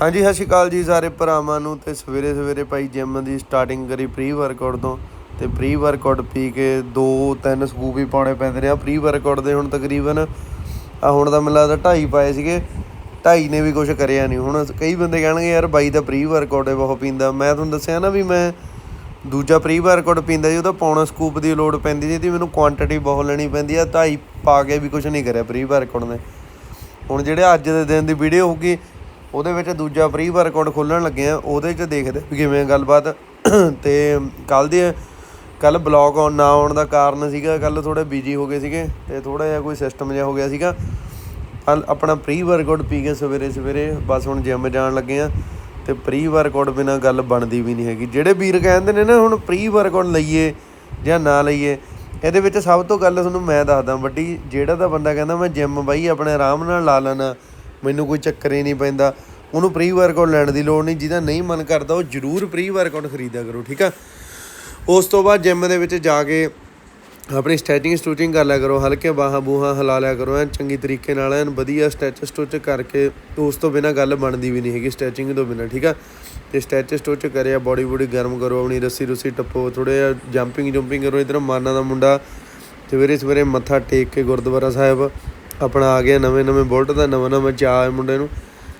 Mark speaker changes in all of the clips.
Speaker 1: ਹਾਂਜੀ, ਸਤਿ ਸ਼੍ਰੀ ਅਕਾਲ ਜੀ ਸਾਰੇ ਭਰਾਵਾਂ ਨੂੰ। ਤੇ ਸਵੇਰੇ ਸਵੇਰੇ ਭਾਈ ਜਿਮ ਦੀ ਸਟਾਰਟਿੰਗ ਕਰੀ ਪ੍ਰੀ ਵਰਕਆਊਟ ਤੋਂ। ਤੇ ਪ੍ਰੀ ਵਰਕਆਊਟ ਪੀ ਕੇ ਦੋ ਤਿੰਨ ਸਕੂਪ ਹੀ ਪਾਉਣੇ ਪੈਂਦੇ ਨੇ। ਆ ਪ੍ਰੀ ਵਰਕਆਊਟ ਦੇ ਹੁਣ ਤਕਰੀਬਨ ਆ ਹੁਣ ਤਾਂ ਮੈਨੂੰ ਲੱਗਦਾ ਢਾਈ ਪਾਏ ਸੀਗੇ। ਢਾਈ ਨੇ ਵੀ ਕੁਝ ਕਰਿਆ ਨਹੀਂ ਹੁਣ ਕਈ ਬੰਦੇ ਕਹਿਣਗੇ, ਯਾਰ ਬਾਈ ਤਾਂ ਪ੍ਰੀ ਵਰਕਆਊਟ ਹੈ ਬਹੁਤ ਪੀਂਦਾ। ਮੈਂ ਤੁਹਾਨੂੰ ਦੱਸਿਆ ਨਾ ਵੀ ਮੈਂ ਦੂਜਾ ਪ੍ਰੀ ਵਰਕਆਊਟ ਪੀਂਦਾ ਜੀ ਉਹਦਾ ਪੌਣਾ ਸਕੂਪ ਦੀ ਲੋੜ ਪੈਂਦੀ ਸੀ ਤੇ ਮੈਨੂੰ ਕੁਆਂਟੀਟੀ ਬਹੁਤ ਲੈਣੀ ਪੈਂਦੀ ਆ। ਢਾਈ ਪਾ ਕੇ ਵੀ ਕੁਝ ਨਹੀਂ ਕਰਿਆ ਪ੍ਰੀ ਵਰਕਆਊਟ ਨੇ। ਹੁਣ ਜਿਹੜੇ ਅੱਜ ਦੇ ਦਿਨ ਦੀ ਵੀਡੀਓ ਹੋਊਗੀ ਉਹਦੇ ਵਿੱਚ ਦੂਜਾ ਪ੍ਰੀ ਵਰਕਆਊਟ ਖੋਲਣ ਲੱਗੇ ਆ, ਉਹਦੇ 'ਚ ਦੇਖਦੇ ਕਿਵੇਂ ਗੱਲਬਾਤ। ਤੇ ਕੱਲ ਦੀ ਕੱਲ ਬਲੌਗ ਆਉਣ, ਨਾ ਆਉਣ ਦਾ ਕਾਰਨ ਸੀਗਾ ਕੱਲ ਥੋੜੇ ਬਿਜ਼ੀ ਹੋ ਗਏ ਸੀਗੇ, ਤੇ ਥੋੜਾ ਜਿਹਾ ਕੋਈ ਸਿਸਟਮ ਜਿਹਾ ਹੋ ਗਿਆ ਸੀਗਾ। ਕੱਲ ਆਪਣਾ ਪ੍ਰੀ ਵਰਕਆਊਟ ਪੀ ਕੇ ਸਵੇਰੇ ਸਵੇਰੇ, ਬਸ ਹੁਣ ਜਿਮ ਜਾਣ ਲੱਗੇ ਆ, ਤੇ ਪ੍ਰੀ ਵਰਕਆਊਟ ਬਿਨਾ ਗੱਲ ਬਣਦੀ ਵੀ ਨਹੀਂ ਹੈਗੀ। ਜਿਹੜੇ ਵੀਰ ਕਹਿੰਦੇ ਨੇ ਨਾ, ਹੁਣ ਪ੍ਰੀ ਵਰਕਆਊਟ ਲਈਏ ਜਾਂ ਨਾ ਲਈਏ, ਇਹਦੇ ਵਿੱਚ ਸਭ ਤੋਂ ਗੱਲ ਤੁਹਾਨੂੰ ਮੈਂ ਦੱਸਦਾ ਵੱਡੀ, ਜਿਹੜਾ ਤਾਂ ਬੰਦਾ ਕਹਿੰਦਾ, ਮੈਂ ਜਿਮ ਬਾਈ, ਆਪਣੇ ਆਰਾਮ ਨਾਲ ਲਾ ਲੈਣਾ ਮੈਨੂੰ ਕੋਈ ਚੱਕਰ ਹੀ ਨਹੀਂ ਪੈਂਦਾ। ਉਹਨੂੰ ਪ੍ਰੀ ਵਰਕਆਊਟ ਲੈਣ ਦੀ ਲੋੜ ਨਹੀਂ, ਜਿਹਦਾ ਨਹੀਂ ਮਨ ਕਰਦਾ, ਉਹ ਜ਼ਰੂਰ ਪ੍ਰੀ ਵਰਕਆਊਟ ਖਰੀਦਿਆ ਕਰੋ, ਠੀਕ ਆ? ਉਸ ਤੋਂ ਬਾਅਦ ਜਿਮ ਦੇ ਵਿੱਚ ਜਾ ਕੇ ਆਪਣੀ ਸਟ੍ਰੈਚਿੰਗ ਸਟੂਚਿੰਗ ਕਰ ਲਿਆ ਕਰੋ, ਹਲਕੇ ਬਾਹਾਂ ਬੂਹਾਂ ਹਿਲਾ ਲਿਆ ਕਰੋ, ਐਨ ਚੰਗੀ ਤਰੀਕੇ ਨਾਲ, ਐਨ ਵਧੀਆ ਸਟ੍ਰੈਚ ਸਟੂਚ ਕਰਕੇ ਉਸ ਤੋਂ ਬਿਨਾ ਗੱਲ ਬਣਦੀ ਵੀ ਨਹੀਂ ਹੈਗੀ ਸਟ੍ਰੈਚਿੰਗ ਤੋਂ ਬਿਨਾ, ਠੀਕ ਆ? ਤੇ ਸਟ੍ਰੈਚ ਸਟੂਚ ਕਰਿਆ ਬੋਡੀ ਬੋਡੀ ਗਰਮ ਕਰੋ, ਆਪਣੀ ਰੱਸੀ ਰੁੱਸੀ ਟੱਪੋ ਥੋੜਾ ਜਿਹਾ ਜੰਪਿੰਗ ਜੰਪਿੰਗ ਕਰੋ, ਇਧਰ ਮਾਨਾ ਦਾ ਮੁੰਡਾ ਸਵੇਰੇ ਸਵੇਰੇ ਮੱਥਾ ਟੇਕ ਕੇ ਗੁਰਦੁਆਰਾ ਸਾਹਿਬ ਆਪਣਾ ਆ ਗਿਆ ਨਵੇਂ ਨਵੇਂ ਬੁਲਟ ਦਾ, ਨਵਾਂ ਨਵਾਂ ਚਾਅ ਹੈ ਮੁੰਡੇ ਨੂੰ।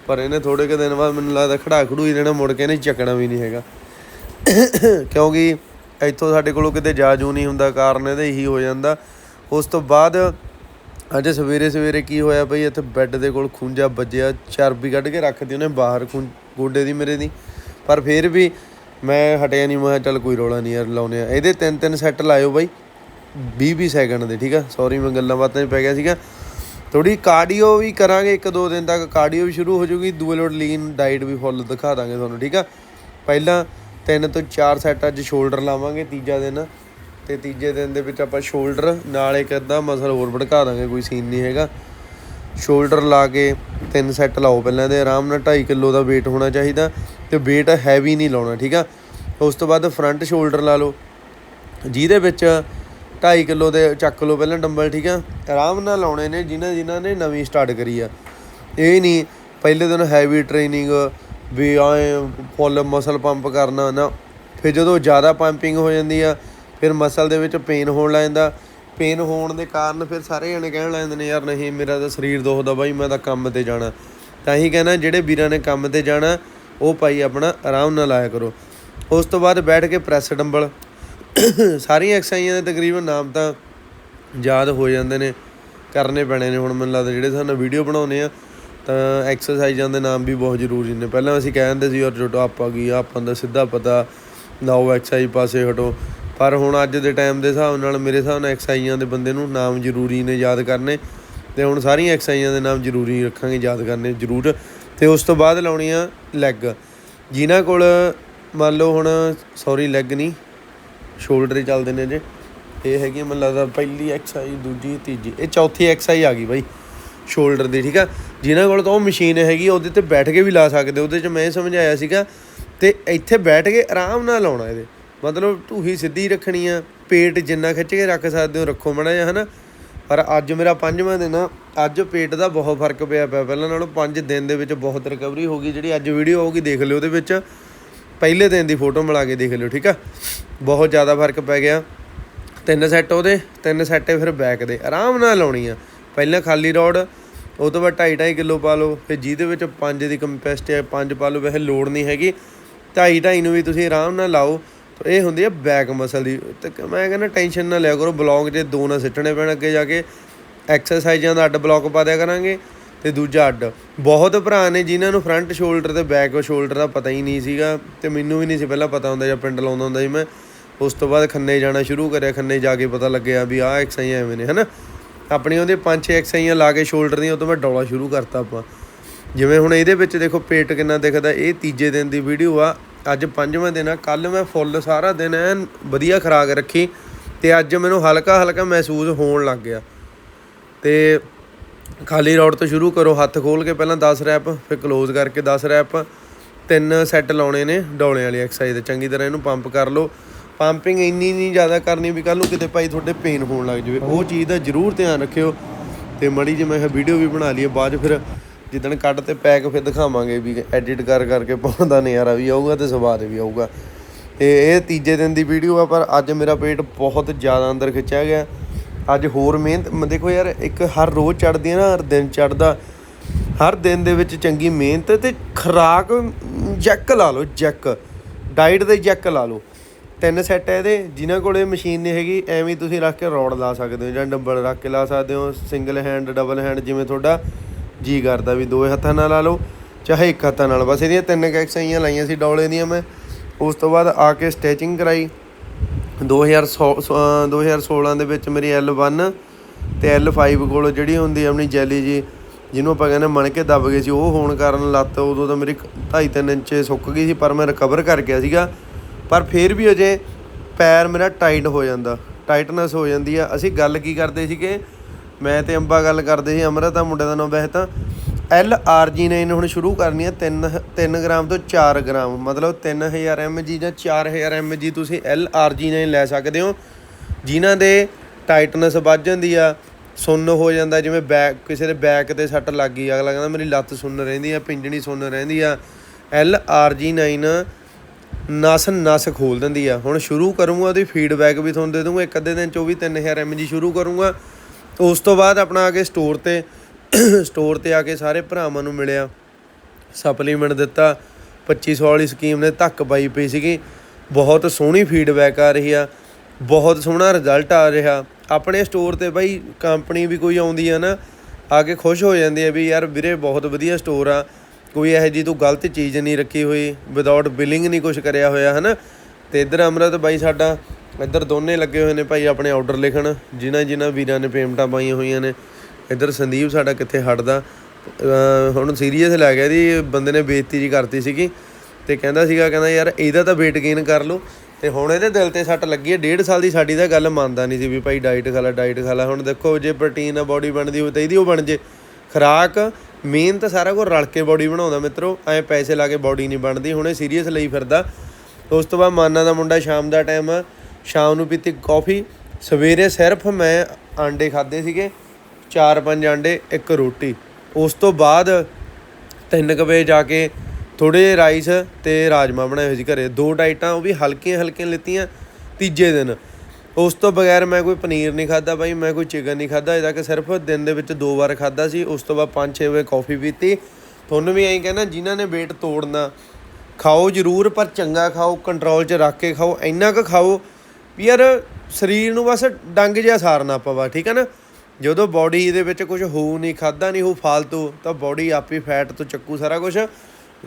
Speaker 1: ਪਰ ਇਹਨੇ ਥੋੜੇ ਕੁ ਦਿਨ ਬਾਅਦ ਮੈਨੂੰ ਲੱਗਦਾ ਖੜਾ ਖੜੂ ਹੀ ਦੇਣਾ ਮੁੜ ਕੇ ਇਹਨੇ ਚੱਕਣਾ ਵੀ ਨਹੀਂ ਹੈਗਾ। ਕਿਉਂਕਿ ਇੱਥੋਂ ਸਾਡੇ ਕੋਲੋਂ ਕਿਤੇ ਜਾ ਜੂ ਨਹੀਂ ਹੁੰਦਾ, ਕਾਰਨ ਇਹਦੇ ਇਹੀ ਹੋ ਜਾਂਦਾ। ਉਸ ਤੋਂ ਬਾਅਦ ਅੱਜ ਸਵੇਰੇ ਸਵੇਰੇ ਕੀ ਹੋਇਆ ਬਈ, ਇੱਥੇ ਬੈੱਡ ਦੇ ਕੋਲ ਖੁੰਝਾ ਵੱਜਿਆ, ਚਰਬੀ ਕੱਢ ਕੇ ਰੱਖਦੀ ਉਹਨੇ ਬਾਹਰ ਖੁੰ, ਗੋਡੇ ਦੀ ਮੇਰੇ ਦੀ। ਪਰ ਫਿਰ ਵੀ ਮੈਂ ਹਟਿਆ ਨਹੀਂ, ਮੈਂ ਕਿਹਾ ਚੱਲ ਕੋਈ ਰੋਲਾ ਨਹੀਂ ਯਾਰ ਲਾਉਨੇ ਆ ਇਹਦੇ ਤਿੰਨ ਤਿੰਨ ਸੈੱਟ ਲਾਇਓ ਬਾਈ 20 20 ਸੈਕਿੰਡ ਦੇ, ਠੀਕ ਆ? ਸੌਰੀ ਮੈਂ ਗੱਲਾਂ ਬਾਤਾਂ 'ਚ ਪੈ ਗਿਆ ਸੀਗਾ। ਥੋੜੀ ਕਾਰਡੀਓ ਵੀ ਕਰਾਂਗੇ, ਇੱਕ ਦੋ ਦਿਨ ਤੱਕ ਕਾਰਡੀਓ ਵੀ ਸ਼ੁਰੂ ਹੋ ਜਾਊਗੀ, ਦੂਏ ਲੋਟ ਲੀਨ ਡਾਈਟ ਵੀ ਫੁੱਲ ਦਿਖਾ ਦਾਂਗੇ ਤੁਹਾਨੂੰ, ਠੀਕ ਆ? ਪਹਿਲਾਂ ਤਿੰਨ ਤੋਂ ਚਾਰ ਸੈੱਟ ਅੱਜ ਸ਼ੋਲਡਰ ਲਾਵਾਂਗੇ, ਤੀਜਾ ਦਿਨ, ਤੇ ਤੀਜੇ ਦਿਨ ਦੇ ਵਿੱਚ ਆਪਾਂ ਸ਼ੋਲਡਰ ਨਾਲ ਇੱਕ ਅੱਧਾ ਮਸਲ ਹੋਰ ਭੜਕਾ ਦਾਂਗੇ, ਕੋਈ ਸੀਨ ਨਹੀਂ ਹੈਗਾ। ਸ਼ੋਲਡਰ ਲਾ ਕੇ ਤਿੰਨ ਸੈੱਟ ਲਾਓ ਪਹਿਲਾਂ ਦੇ ਆਰਾਮ ਨਾਲ 2.5 ਕਿਲੋ ਦਾ weight ਹੋਣਾ ਚਾਹੀਦਾ, ਤੇ weight ਹੈਵੀ ਨਹੀਂ ਲਾਉਣਾ, ਠੀਕ ਆ? ਉਸ ਤੋਂ ਬਾਅਦ ਫਰੰਟ ਸ਼ੋਲਡਰ ਲਾ ਲਓ, ਜਿਹਦੇ ਵਿੱਚ 2.5 ਕਿਲੋ ਦੇ ਚੱਕ ਲਓ ਪਹਿਲਾਂ ਡੰਬਲ, ਠੀਕ ਆ? ਆਰਾਮ ਨਾਲ ਲਾਉਣੇ ਨੇ, ਜਿਨ੍ਹਾਂ ਜਿਨ੍ਹਾਂ ਨੇ ਨਵੀਂ ਸਟਾਰਟ ਕਰੀ ਆ। ਇਹ ਨਹੀਂ ਪਹਿਲੇ ਦਿਨ ਹੈਵੀ ਟ੍ਰੇਨਿੰਗ ਵੀ ਆਏ ਫੁੱਲ ਮਸਲ ਪੰਪ ਕਰਨਾ, ਨਾ। ਫਿਰ ਜਦੋਂ ਜ਼ਿਆਦਾ ਪੰਪਿੰਗ ਹੋ ਜਾਂਦੀ ਆ, ਫਿਰ ਮਸਲ ਦੇ ਵਿੱਚ ਪੇਨ ਹੋਣ ਲੱਗ ਜਾਂਦਾ। ਪੇਨ ਹੋਣ ਦੇ ਕਾਰਨ ਫਿਰ ਸਾਰੇ ਜਣੇ ਕਹਿਣ ਲੱਗ ਜਾਂਦੇ ਨੇ, ਯਾਰ ਨਹੀਂ, ਮੇਰਾ ਤਾਂ ਸਰੀਰ ਦੁਖਦਾ ਬਾਈ, ਮੈਂ ਤਾਂ ਕੰਮ ਤੇ ਜਾਣਾ। ਤਾਂ ਹੀ ਕਹਿੰਦਾ ਜਿਹੜੇ ਵੀਰਾਂ ਨੇ ਕੰਮ ਤੇ ਜਾਣਾ, ਉਹ ਭਾਈ ਆਪਣਾ ਆਰਾਮ ਨਾਲ ਲਾਇਆ ਕਰੋ। ਉਸ ਤੋਂ ਬਾਅਦ ਬੈਠ ਕੇ ਪ੍ਰੈਸ ਡੰਬਲ ਸਾਰੀਆਂ ਐਕਸਰਸਾਈਜ਼ਾਂ ਦੇ ਤਕਰੀਬਨ ਨਾਮ ਤਾਂ ਯਾਦ ਹੋ ਜਾਂਦੇ ਨੇ, ਕਰਨੇ ਪੈਣੇ ਨੇ। ਹੁਣ ਮੈਨੂੰ ਲੱਗਦਾ ਜਿਹੜੇ ਸਾਨੂੰ ਵੀਡੀਓ ਬਣਾਉਨੇ ਆ, ਤਾਂ ਐਕਸਰਸਾਈਜ਼ਾਂ ਦੇ ਨਾਮ ਵੀ ਬਹੁਤ ਜ਼ਰੂਰੀ ਨੇ। ਪਹਿਲਾਂ ਅਸੀਂ ਕਹਿ ਦਿੰਦੇ ਸੀ, ਯਾਰ, ਜਟੋ, ਆਪਾਂ ਕੀ ਆਪਾਂ ਦਾ ਸਿੱਧਾ ਪਤਾ। ਨਾਓ ਐਕਸਰਸਾਈਜ਼ ਪਾਸੇ ਹਟੋ। ਪਰ ਹੁਣ ਅੱਜ ਦੇ ਟਾਈਮ ਦੇ ਹਿਸਾਬ ਨਾਲ ਮੇਰੇ ਹਿਸਾਬ ਨਾਲ ਐਕਸਰਸਾਈਜ਼ਾਂ ਦੇ ਬੰਦੇ ਨੂੰ ਨਾਮ ਜ਼ਰੂਰੀ ਨੇ ਯਾਦ ਕਰਨੇ। ਤੇ ਹੁਣ ਸਾਰੀਆਂ ਐਕਸਰਸਾਈਜ਼ਾਂ ਦੇ ਨਾਮ ਜ਼ਰੂਰੀ ਰੱਖਾਂਗੇ, ਯਾਦ ਕਰਨੇ ਜ਼ਰੂਰ। ਤੇ ਉਸ ਤੋਂ ਬਾਅਦ ਲਾਉਣੀ ਆ ਲੈਗ ਜਿਨ੍ਹਾਂ ਕੋਲ ਮੰਨ ਲਓ ਹੁਣ ਸੌਰੀ ਲੈਗ ਨਹੀਂ ਸ਼ੋਲਡਰ ਹੀ ਚੱਲਦੇ ਨੇ ਜੇ। ਇਹ ਹੈਗੀ ਆ, ਮੈਨੂੰ ਲੱਗਦਾ ਪਹਿਲੀ ਐਕਸਰਸਾਈਜ਼ ਦੂਜੀ, ਤੀਜੀ। ਇਹ ਚੌਥੀ ਐਕਸਰਸਾਈਜ਼ ਆ ਗਈ ਬਾਈ ਸ਼ੋਲਡਰ ਦੀ, ਠੀਕ ਆ? ਜਿਨ੍ਹਾਂ ਕੋਲ ਤਾਂ ਉਹ ਮਸ਼ੀਨ ਹੈਗੀ, ਉਹਦੇ ਤੇ ਬੈਠ ਕੇ ਵੀ ਲਾ ਸਕਦੇ। ਉਹਦੇ 'ਚ ਮੈਂ ਸਮਝਾਇਆ ਸੀਗਾ, ਤੇ ਇੱਥੇ ਬੈਠ ਕੇ ਆਰਾਮ ਨਾਲ ਲਾਉਣਾ ਇਹਦੇ। ਮਤਲਬ ਢੂਹੀ ਸਿੱਧੀ ਰੱਖਣੀ ਆ। ਪੇਟ ਜਿੰਨਾ ਖਿੱਚ ਕੇ ਰੱਖ ਸਕਦੇ ਹੋ, ਰੱਖੋ ਮੜਾ ਜਿਹਾ, ਹਨਾ? ਪਰ ਅੱਜ ਮੇਰਾ ਪੰਜਵਾਂ ਦਿਨ ਆ। ਅੱਜ ਪੇਟ ਦਾ ਬਹੁਤ ਫ਼ਰਕ ਪਿਆ ਪਿਆ। ਪਹਿਲਾਂ ਨਾਲੋਂ 5 ਦਿਨ ਦੇ ਵਿੱਚ ਬਹੁਤ ਰਿਕਵਰੀ ਹੋ ਗਈ। ਜਿਹੜੀ ਅੱਜ ਵੀਡੀਓ ਆਊਗੀ, ਦੇਖ ਲਿਓ ਉਹਦੇ ਵਿੱਚ। ਪਹਿਲੇ ਦਿਨ ਦੀ ਫੋਟੋ ਮਿਲਾ ਕੇ ਦੇਖ ਲਿਓ, ਠੀਕ ਆ? ਬਹੁਤ ਜ਼ਿਆਦਾ ਫ਼ਰਕ ਪੈ ਗਿਆ। ਤਿੰਨ ਸੈੱਟ ਉਹਦੇ, ਤਿੰਨ ਸੈੱਟੇ ਫਿਰ ਬੈਕ ਦੇ। ਆਰਾਮ ਨਾਲ ਲਾਉਣੀ ਆ। ਪਹਿਲਾਂ ਖਾਲੀ ਰੋਡ, ਉਹ ਤੋਂ ਬਾਅਦ 2.5 2.5 ਕਿਲੋ ਪਾ ਲਓ, ਫਿਰ ਜਿਹਦੇ ਵਿੱਚ 5 ਦੀ ਕੰਪੈਸਟੀ ਹੈ 5 ਪਾ ਲਓ, ਵੈਸੇ ਲੋੜ ਨਹੀਂ ਹੈਗੀ। 2.5 2.5 ਨੂੰ ਵੀ ਤੁਸੀਂ ਆਰਾਮ ਨਾਲ ਲਾਓ। ਤਾਂ ਇਹ ਹੁੰਦੀ ਹੈ ਬੈਕ ਮਸਲ ਦੀ। ਤੇ ਮੈਂ ਕਹਿੰਦਾ ਟੈਨਸ਼ਨ ਨਾ ਲਿਆ ਕਰੋ ਬਲੌਗ ਜੇ ਦੋ ਨਾ ਸਿੱਟਣੇ ਪੈਣ ਅੱਗੇ ਜਾ ਕੇ। ਐਕਸਰਸਾਈਜ਼ਾਂ ਦਾ ਅੱਡ ਬਲੌਗ ਪਾ ਦਿਆ ਕਰਾਂਗੇ। ਤੇ ਦੂਜਾ ਅੱਡ। ਬਹੁਤ ਭਰਾ ਨੇ ਜਿਨ੍ਹਾਂ ਨੂੰ ਫਰੰਟ ਸ਼ੋਲਡਰ ਤੇ ਬੈਕ ਸ਼ੋਲਡਰ ਦਾ ਪਤਾ ਹੀ ਨਹੀਂ ਸੀਗਾ ਤੇ ਮੈਨੂੰ ਵੀ ਨਹੀਂ ਸੀ ਪਹਿਲਾਂ ਪਤਾ ਹੁੰਦਾ ਜਾਂ ਪਿੰਡ ਲਾਉਂਦਾ ਹੁੰਦਾ ਸੀ ਮੈਂ। ਉਸ ਤੋਂ ਬਾਅਦ ਖੰਨੇ ਜਾਣਾ ਸ਼ੁਰੂ ਕਰਿਆ, ਖੰਨੇ ਜਾ ਕੇ ਪਤਾ ਲੱਗਿਆ ਵੀ ਆਹ ਐਕਸਾਈਆਂ ਐਵੇਂ ਨੇ, ਹਨਾ? ਆਪਣੀ ਉਹਦੇ ਪੰਜ ਛੇ ਐਕਸਾਈਆਂ ਲਾ ਕੇ ਸ਼ੋਲਡਰ ਦੀਆਂ, ਉਹ ਤੋਂ ਮੈਂ ਡੌਲਾ ਸ਼ੁਰੂ ਕਰਤਾ ਆਪਾਂ। ਜਿਵੇਂ ਹੁਣ ਇਹਦੇ ਵਿੱਚ ਦੇਖੋ, ਪੇਟ ਕਿੰਨਾ ਦਿਖਦਾ, ਇਹ ਤੀਜੇ ਦਿਨ ਦੀ ਵੀਡੀਓ ਆ। ਅੱਜ ਪੰਜਵਾਂ ਦਿਨ ਆ, ਕੱਲ ਮੈਂ ਫੁੱਲ ਸਾਰਾ ਦਿਨ ਐਨ ਵਧੀਆ ਖਰਾਕ ਰੱਖੀ ਤੇ ਅੱਜ ਮੈਨੂੰ ਹਲਕਾ ਹਲਕਾ ਮਹਿਸੂਸ ਹੋਣ ਲੱਗ ਗਿਆ। ਤੇ ਖਾਲੀ ਰੋਡ ਤੋਂ ਸ਼ੁਰੂ ਕਰੋ, ਹੱਥ ਖੋਲ ਕੇ ਪਹਿਲਾਂ 10 ਰੈਪ, ਫਿਰ ਕਲੋਜ਼ ਕਰਕੇ 10 ਰੈਪ। ਤਿੰਨ ਸੈੱਟ ਲਾਉਣੇ ਨੇ ਡੌਲੇ ਵਾਲੀ ਐਕਸਰਸਾਈਜ਼ ਦੇ ਚੰਗੀ ਤਰ੍ਹਾਂ ਇਹਨੂੰ ਪੰਪ ਕਰ ਲਓ। ਪੰਪਿੰਗ ਇੰਨੀ ਨਹੀਂ ਜ਼ਿਆਦਾ ਕਰਨੀ ਵੀ ਕੱਲ ਨੂੰ ਕਿਤੇ ਭਾਈ ਤੁਹਾਡੇ ਪੇਨ ਹੋਣ ਲੱਗ ਜਾਵੇ। ਉਹ ਚੀਜ਼ ਦਾ ਜ਼ਰੂਰ ਧਿਆਨ ਰੱਖਿਓ ਤੇ ਮੜੀ ਜੇ ਮੈਂ ਇਹ ਵੀਡੀਓ ਵੀ ਬਣਾ ਲਈਏ, ਬਾਅਦ 'ਚ ਫਿਰ ਜਿੱਦਣ ਕੱਢ ਤੇ ਪੈਕ ਫਿਰ ਦਿਖਾਵਾਂਗੇ ਵੀ ਐਡਿਟ ਕਰ ਕਰਕੇ ਪਾਉਣ ਦਾ ਨਜ਼ਾਰਾ ਵੀ ਆਊਗਾ ਤੇ ਸਵਾਦ ਵੀ ਆਊਗਾ। ਤੇ ਇਹ ਤੀਜੇ ਦਿਨ ਦੀ ਵੀਡੀਓ ਆ, ਪਰ ਅੱਜ ਮੇਰਾ ਪੇਟ ਬਹੁਤ ਜ਼ਿਆਦਾ ਅੰਦਰ ਖਿੱਚਿਆ ਗਿਆ। ਅੱਜ ਹੋਰ ਮਿਹਨਤ ਦੇਖੋ ਯਾਰ, ਇੱਕ ਹਰ ਰੋਜ਼ ਚੜਦੀ ਹੈ ਨਾ, ਹਰ ਦਿਨ ਚੜਦਾ ਹਰ ਦਿਨ ਦੇ ਵਿੱਚ ਚੰਗੀ ਮਿਹਨਤ ਤੇ ਖੁਰਾਕ ਜੈਕ ਲਾ ਲਓ, ਜੈਕ। ਡਾਈਟ ਦੇ ਜੈਕ ਲਾ ਲਓ। ਤਿੰਨ ਸੈੱਟ ਹੈ ਇਹਦੇ, ਜਿਨ੍ਹਾਂ ਕੋਲੇ ਮਸ਼ੀਨ ਨਹੀਂ ਹੈਗੀ, ਐਵੇਂ ਤੁਸੀਂ ਰੱਖ ਕੇ ਰੋਡ ਲਾ ਸਕਦੇ ਹੋ, ਜਾਂ ਡੰਬਲ ਰੱਖ ਕੇ ਲਾ ਸਕਦੇ ਹੋ ਸਿੰਗਲ ਹੈਂਡ ਡਬਲ ਹੈਂਡ ਜਿਵੇਂ ਤੁਹਾਡਾ ਜੀ ਕਰਦਾ ਵੀ ਦੋਵੇਂ ਹੱਥਾਂ ਨਾਲ ਲਾ ਲਓ, ਚਾਹੇ ਇੱਕ ਹੱਥਾਂ ਨਾਲ। ਬਸ ਇਹਦੀਆਂ ਤਿੰਨ ਕੁ ਐਕਸਾਈਆਂ ਲਾਈਆਂ ਸੀ ਡੌਲੇ ਦੀਆਂ ਮੈਂ। ਉਸ ਤੋਂ ਬਾਅਦ ਆ ਕੇ ਸਟੈਚਿੰਗ ਕਰਾਈ। 2016 ਅਹ 2016 ਦੇ ਵਿੱਚ ਮੇਰੀ L1 ਤੇ L5 ਕੋਲ ਜਿਹੜੀ ਹੁੰਦੀ ਆਪਣੀ ਜੈਲੀ ਜੀ, ਜਿਹਨੂੰ ਆਪਾਂ ਕਹਿੰਦੇ ਮਣ ਕੇ ਦੱਬ ਗਏ ਸੀ, ਉਹ ਹੋਣ ਕਾਰਨ ਲੱਤ ਉਦੋਂ ਤਾਂ ਮੇਰੀ 2.5 ਇੰਚ ਸੁੱਕ ਗਈ ਸੀ, ਪਰ ਮੈਂ ਰਿਕਵਰ ਕਰ ਗਿਆ ਸੀਗਾ। ਪਰ ਫਿਰ ਵੀ ਅਜੇ ਪੈਰ ਮੇਰਾ ਟਾਈਟ ਹੋ ਜਾਂਦਾ, ਟਾਈਟਨੈਸ ਹੋ ਜਾਂਦੀ ਆ। ਅਸੀਂ ਗੱਲ ਕੀ ਕਰਦੇ ਸੀਗੇ? ਮੈਂ ਤੇ ਅੰਬਾ ਗੱਲ ਕਰਦੇ ਸੀ, ਅਮਰਤਾ ਮੁੰਡੇ ਦਾ ਨਾਮ, ਵੈਸੇ ਤਾਂ ਐਲ ਆਰ ਜੀ ਨੇ ਹੁਣ ਸ਼ੁਰੂ ਕਰਨੀ ਹੈ 3 3 ਗ੍ਰਾਮ ਤੋਂ 4 ਗ੍ਰਾਮ। ਮਤਲਬ 3000 mg ਜਾਂ 4000 mg ਤੁਸੀਂ ਐਲ ਆਰ ਜੀ ਨੇ ਲੈ ਸਕਦੇ ਹੋ। ਜਿਨ੍ਹਾਂ ਦੇ ਟਾਈਟਨੈਸ ਵੱਧ ਜਾਂਦੀ ਆ, ਸੁੰਨ ਹੋ ਜਾਂਦਾ, ਜਿਵੇਂ ਬੈਕ, ਕਿਸੇ ਦੇ ਬੈਕ ਤੇ ਸੱਟ ਲੱਗ ਗਈ, ਅਗਲਾ ਕਹਿੰਦਾ ਮੇਰੀ ਲੱਤ ਸੁੰਨ ਰਹਿੰਦੀ ਆ, ਪਿੰਜਣੀ ਸੁੰਨ ਰਹਿੰਦੀ ਆ। ਐਲ ਆਰ ਜੀ 9 ਨਸ ਨਸ ਖੋਲ ਦਿੰਦੀ ਆ। ਹੁਣ ਸ਼ੁਰੂ ਕਰੂੰਗਾ ਉਹਦੀ ਫੀਡਬੈਕ ਵੀ ਤੁਹਾਨੂੰ ਦੇ ਦੂੰਗਾ, ਇੱਕ ਅੱਧੇ ਦਿਨ ਚ ਉਹ ਵੀ 3000 mg ਸ਼ੁਰੂ ਕਰੂੰਗਾ। ਉਸ ਤੋਂ ਬਾਅਦ ਆਪਣਾ ਆ ਕੇ ਸਟੋਰ ਤੇ ਸਟੋਰ ਤੇ ਆ ਕੇ ਸਾਰੇ ਭਰਾਵਾਂ ਨੂੰ ਮਿਲਿਆ। ਸਪਲੀਮੈਂਟ ਦਿੱਤਾ। 2500 ਵਾਲੀ ਸਕੀਮ ਨੇ ਧੱਕ ਪਾਈ ਪਈ ਸੀਗੀ। ਬਹੁਤ ਸੋਹਣੀ ਫੀਡਬੈਕ ਆ ਰਹੀ ਆ। ਬਹੁਤ ਸੋਹਣਾ ਰਿਜ਼ਲਟ ਆ ਰਿਹਾ। ਆਪਣੇ ਸਟੋਰ ਤੇ ਬਾਈ ਕੰਪਨੀ ਵੀ ਕੋਈ ਆਉਂਦੀ ਆ ਨਾ, ਆ ਕੇ ਖੁਸ਼ ਹੋ ਜਾਂਦੀ ਆ ਵੀ ਯਾਰ ਵੀਰੇ ਬਹੁਤ ਵਧੀਆ ਸਟੋਰ ਆ। ਕੋਈ ਇਹੋ ਜੀ ਤੂੰ ਗਲਤ ਚੀਜ਼ ਨਹੀਂ ਰੱਖੀ ਹੋਈ। ਵਿਦਆਊਟ ਬਿਲਿੰਗ ਨਹੀਂ ਕੁਝ ਕਰਿਆ ਹੋਇਆ, ਹਨਾ? ਤੇ ਇੱਧਰ ਅਮਰਤ ਬਾਈ ਸਾਡਾ, ਇੱਧਰ ਦੋਨੇ ਲੱਗੇ ਹੋਏ ਨੇ ਭਾਈ ਆਪਣੇ ਆਰਡਰ ਲਿਖਣ। ਜਿਨ੍ਹਾਂ ਜਿਨ੍ਹਾਂ ਵੀਰਾਂ ਨੇ ਪੇਮੈਂਟਾਂ ਪਾਈਆਂ ਹੋਈਆਂ ਨੇ। ਇੱਧਰ ਸੰਦੀਪ ਸਾਡਾ ਕਿੱਥੇ ਹਟਦਾ? ਹੁਣ ਸੀਰੀਅਸ ਲੈ ਗਿਆ ਦੀ ਬੰਦੇ ਨੇ ਬੇਇੱਜ਼ਤੀ ਜੀ ਕਰਤੀ ਸੀਗੀ ਤੇ ਕਹਿੰਦਾ ਸੀਗਾ, ਕਹਿੰਦਾ ਯਾਰ ਇਹਦਾ ਤਾਂ weight gain ਕਰ ਲਓ। ਤੇ ਹੁਣ ਇਹਦੇ ਦਿਲ ਤੇ ਸੱਟ ਲੱਗੀ ਹੈ, ਡੇਢ ਸਾਲ ਦੀ ਸਾਡੀ ਤਾਂ ਗੱਲ ਮੰਨਦਾ ਨਹੀਂ ਸੀ ਵੀ ਭਾਈ ਡਾਈਟ ਖਾ ਲੈ ਡਾਈਟ ਖਾ ਲੈ। ਹੁਣ ਦੇਖੋ ਜੇ ਪ੍ਰੋਟੀਨ ਆ ਬਾਡੀ ਬਣਦੀ ਹੋਵੇ ਤਾਂ ਇਹਦੀ ਉਹ ਬਣ ਜੇ। ਖੁਰਾਕ ਤਾਂ ਸਾਰਾ ਕੁਝ ਰਲ ਕੇ ਬਾਡੀ ਬਣਾਉਂਦਾ ਮਿੱਤਰੋ। ਐ ਪੈਸੇ ਲਾ ਕੇ ਬਾਡੀ ਨਹੀਂ ਬਣਦੀ, ਹੁਣੇ ਸੀਰੀਅਸ ਲਈ ਫਿਰਦਾ। ਉਸ ਤੋਂ ਬਾਅਦ ਮਾਨਾ ਦਾ ਮੁੰਡਾ ਸ਼ਾਮ ਦਾ ਟਾਈਮ ਸ਼ਾਮ ਨੂੰ ਪੀਤੀ ਕਾਫੀ ਸਵੇਰੇ ਸਿਰਫ ਮੈਂ ਆਂਡੇ ਖਾਦੇ ਸੀਗੇ। ਚਾਰ ਪੰਜ ਆਂਡੇ, ਇੱਕ ਰੋਟੀ। ਉਸ ਤੋਂ ਬਾਅਦ ਤਿੰਨ ਕੁ ਵਜੇ ਜਾ ਕੇ ਥੋੜੇ ਰਾਈਸ ਤੇ ਰਾਜਮਾ ਬਣਾਏ ਹੋਏ ਸੀ ਘਰੇ। ਦੋ ਡਾਈਟਾਂ, ਉਹ ਵੀ ਹਲਕੀਆਂ ਹਲਕੀਆਂ ਲਿੱਤੀਆਂ ਤੀਜੇ ਦਿਨ। ਉਸ ਤੋਂ ਬਗੈਰ ਮੈਂ ਕੋਈ ਪਨੀਰ ਨਹੀਂ ਖਾਦਾ ਬਾਈ, ਮੈਂ ਕੋਈ ਚਿਕਨ ਨਹੀਂ ਖਾਦਾ ਇਹਦਾ ਕਿ ਸਿਰਫ ਦਿਨ ਦੇ ਵਿੱਚ ਦੋ ਵਾਰ ਖਾਦਾ ਸੀ। ਉਸ ਤੋਂ ਬਾਅਦ 5-6 ਵਜੇ ਕਾਫੀ ਪੀਤੀ। ਤੁਹਾਨੂੰ ਵੀ ਐਂ ਕਹਿੰਦਾ ਜਿਨ੍ਹਾਂ ਨੇ weight ਤੋੜਨਾ, ਖਾਓ ਜ਼ਰੂਰ, ਪਰ ਚੰਗਾ ਖਾਓ ਕੰਟਰੋਲ 'ਚ ਰੱਖ ਕੇ ਖਾਓ। ਇੰਨਾ ਕੁ ਖਾਓ ਵੀ ਯਾਰ ਸਰੀਰ ਨੂੰ ਬਸ ਡੰਗ ਜਿਹਾ ਸਾਰਨਾ ਪਵਾ, ਠੀਕ ਹੈ ਨਾ? ਜਦੋਂ ਬਾਡੀ ਦੇ ਵਿੱਚ ਕੁਝ ਹੋਊ ਨਹੀਂ ਖਾਦਾ ਨਹੀਂ ਹੋ ਫਾਲਤੂ, ਤਾਂ ਬਾਡੀ ਆਪੇ ਫੈਟ ਤੋਂ ਚੱਕੂ ਸਾਰਾ ਕੁਝ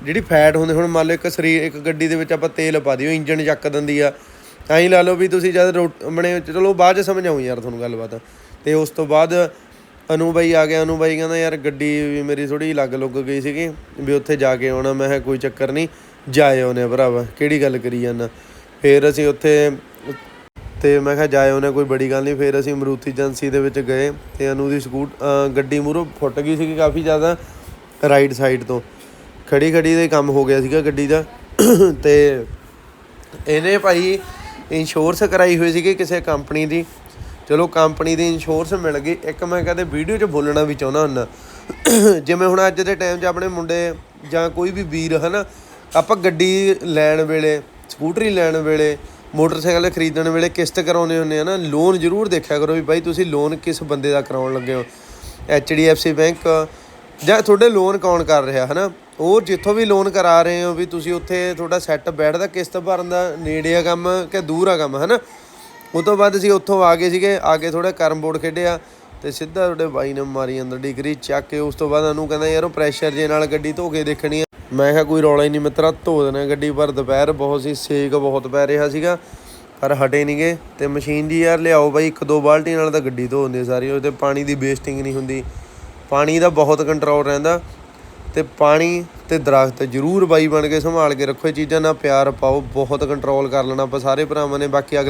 Speaker 1: ਜਿਹੜੀ ਫੈਟ ਹੁੰਦੀ, ਹੁਣ ਮੰਨ ਲਓ ਇੱਕ ਸਰੀਰ, ਇੱਕ ਗੱਡੀ ਦੇ ਵਿੱਚ ਆਪਾਂ ਤੇਲ ਪਾ ਦਿਓ ਇੰਜਨ ਚੱਕ ਦਿੰਦੀ ਆ। ਐਂ ਲਾ ਲਓ ਵੀ ਤੁਸੀਂ ਜਦ ਰੋਟ- ਆਪਣੇ ਚਲੋ ਬਾਅਦ ਚ ਸਮਝਾਉਂ ਯਾਰ ਤੁਹਾਨੂੰ ਗੱਲਬਾਤ। ਤੇ ਉਸ ਤੋਂ ਬਾਅਦ ਅਨੂ ਬਾਈ ਆ ਗਿਆ, ਅਨੂ ਬਾਈ ਕਹਿੰਦਾ, ਯਾਰ ਗੱਡੀ ਵੀ ਮੇਰੀ ਥੋੜੀ ਲੱਗ ਲੁੱਗ ਗਈ ਸੀਗੀ, ਵੀ ਉੱਥੇ ਜਾ ਕੇ ਆਉਣਾ। ਮੈਂ ਕਿਹਾ, ਕੋਈ ਚੱਕਰ ਨਹੀਂ ਜਾਏ ਆਉਨੇ ਭਰਾਵਾ, ਕਿਹੜੀ ਗੱਲ ਕਰੀ ਜਾਂਦਾ ਫੇਰ ਅਸੀਂ ਉੱਥੇ ਤੇ ਮੈਂ ਕਿਹਾ ਜਾਏ ਉਹਨੇ ਕੋਈ ਬੜੀ ਗੱਲ ਨਹੀਂ। ਫਿਰ ਅਸੀਂ ਮਰੂਤੀ ਏਜੰਸੀ ਦੇ ਵਿੱਚ ਗਏ ਤੇ ਅਨੂ ਦੀ ਸਕੂਟ ਗੱਡੀ ਮੂਹਰੋਂ ਫੁੱਟ ਗਈ ਸੀਗੀ ਕਾਫੀ ਜ਼ਿਆਦਾ ਰਾਈਟ ਸਾਈਡ ਤੋਂ। ਖੜੀ ਖੜੀ ਦੇ ਕੰਮ ਹੋ ਗਿਆ ਸੀਗਾ ਗੱਡੀ ਦਾ। ਤੇ ਇਹਨੇ ਭਾਈ ਇੰਸ਼ੋਰੈਂਸ ਕਰਾਈ ਹੋਈ ਸੀਗੀ ਕਿਸੇ ਕੰਪਨੀ ਦੀ। ਚਲੋ ਕੰਪਨੀ ਦੀ ਇੰਸ਼ੋਰੈਂਸ ਮਿਲ ਗਈ। ਇੱਕ ਮੈਂ ਕਹਦੇ ਵੀਡੀਓ 'ਚ ਬੋਲਣਾ ਵੀ ਚਾਹੁੰਦਾ ਹੁੰਦਾ। ਜਿਵੇਂ ਹੁਣ ਅੱਜ ਦੇ ਟਾਈਮ 'ਚ ਆਪਣੇ ਮੁੰਡੇ ਜਾਂ ਕੋਈ ਵੀ ਵੀਰ, ਹਨਾ, ਆਪਾਂ ਗੱਡੀ ਲੈਣ ਵੇਲੇ, ਸਕੂਟਰੀ ਲੈਣ ਵੇਲੇ ਮੋਟਰਸਾਈਕਲ ਖਰੀਦਣ ਵੇਲੇ ਕਿਸ਼ਤ ਕਰਾਉਂਦੇ ਹੁੰਦੇ ਆ ਨਾ ਲੋਨ ਜ਼ਰੂਰ ਦੇਖਿਆ ਕਰੋ ਵੀ ਬਾਈ ਤੁਸੀਂ ਲੋਨ ਕਿਸ ਬੰਦੇ ਦਾ ਕਰਾਉਣ ਲੱਗੇ ਹੋ। ਐਚਡੀਐਫਸੀ ਬੈਂਕ ਜਾਂ ਤੁਹਾਡੇ ਲੋਨ ਕੌਣ ਕਰ ਰਿਹਾ, ਹਨਾ? ਉਹ ਜਿੱਥੋਂ ਵੀ ਲੋਨ ਕਰਾ ਰਹੇ ਹੋ ਵੀ ਤੁਸੀਂ ਉੱਥੇ ਤੁਹਾਡਾ ਸੈੱਟ ਬੈਠਦਾ, ਕਿਸ਼ਤ ਭਰਨ ਦਾ ਨੇੜੇ ਆ ਕੰਮ ਕਿ ਦੂਰ ਆ ਕੰਮ, ਹਨਾ? ਉਹ ਤੋਂ ਬਾਅਦ ਅਸੀਂ ਉੱਥੋਂ ਆ ਗਏ ਸੀਗੇ, ਆ ਕੇ ਥੋੜਾ ਕਰਮ ਬੋਰਡ ਖੇਡਿਆ ਤੇ ਸਿੱਧਾ ਤੁਹਾਡੇ ਬਾਈ ਨੇ ਮਾਰੀ ਅੰਦਰ ਡਿਗਰੀ, ਚੱਕ ਕੇ ਉਸ ਤੋਂ ਬਾਅਦ ਉਹਨੂੰ ਕਹਿੰਦਾ ਯਾਰ ਉਹ ਪ੍ਰੈਸ਼ਰ ਜੇ ਨਾਲ ਗੱਡੀ ਧੋ ਕੇ ਦੇਖਣੀ ਮੈਂ ਕਿਹਾ ਕੋਈ ਰੌਲਾ ਹੀ ਨਹੀਂ ਮਿੱਤਰਾ ਧੋ ਦੇਣਾ ਗੱਡੀ, ਪਰ ਦੁਪਹਿਰ ਬਹੁਤ ਸੀ, ਸੇਕ ਬਹੁਤ ਪੈ ਰਿਹਾ ਸੀਗਾ, ਪਰ ਹਟੇ ਨਹੀਂਗੇ ਤੇ ਮਸ਼ੀਨ ਦੀ ਯਾਰ ਲਿਆਓ ਬਾਈ, ਇੱਕ ਦੋ ਬਾਲਟੀ ਨਾਲ ਤਾਂ ਗੱਡੀ ਧੋ ਹੁੰਦੀ ਸਾਰੀ, ਉਹਦੇ ਤੇ ਪਾਣੀ ਦੀ ਵੇਸਟਿੰਗ ਨਹੀਂ ਹੁੰਦੀ। ਪਾਣੀ ਦਾ ਬਹੁਤ ਕੰਟਰੋਲ ਰਹਿੰਦਾ, ਤੇ ਪਾਣੀ ਤੇ ਦਰਖਤ ਜ਼ਰੂਰ ਬਾਈ ਬਣ ਕੇ ਸੰਭਾਲ ਕੇ ਰੱਖੋ, ਇਹ ਚੀਜ਼ਾਂ ਨਾਲ ਪਿਆਰ ਪਾਓ, ਬਹੁਤ ਕੰਟਰੋਲ ਕਰ ਲੈਣਾ ਆਪਾਂ ਸਾਰੇ ਭਰਾਵਾਂ ਨੇ, ਬਾਕੀ ਅਗਲੇ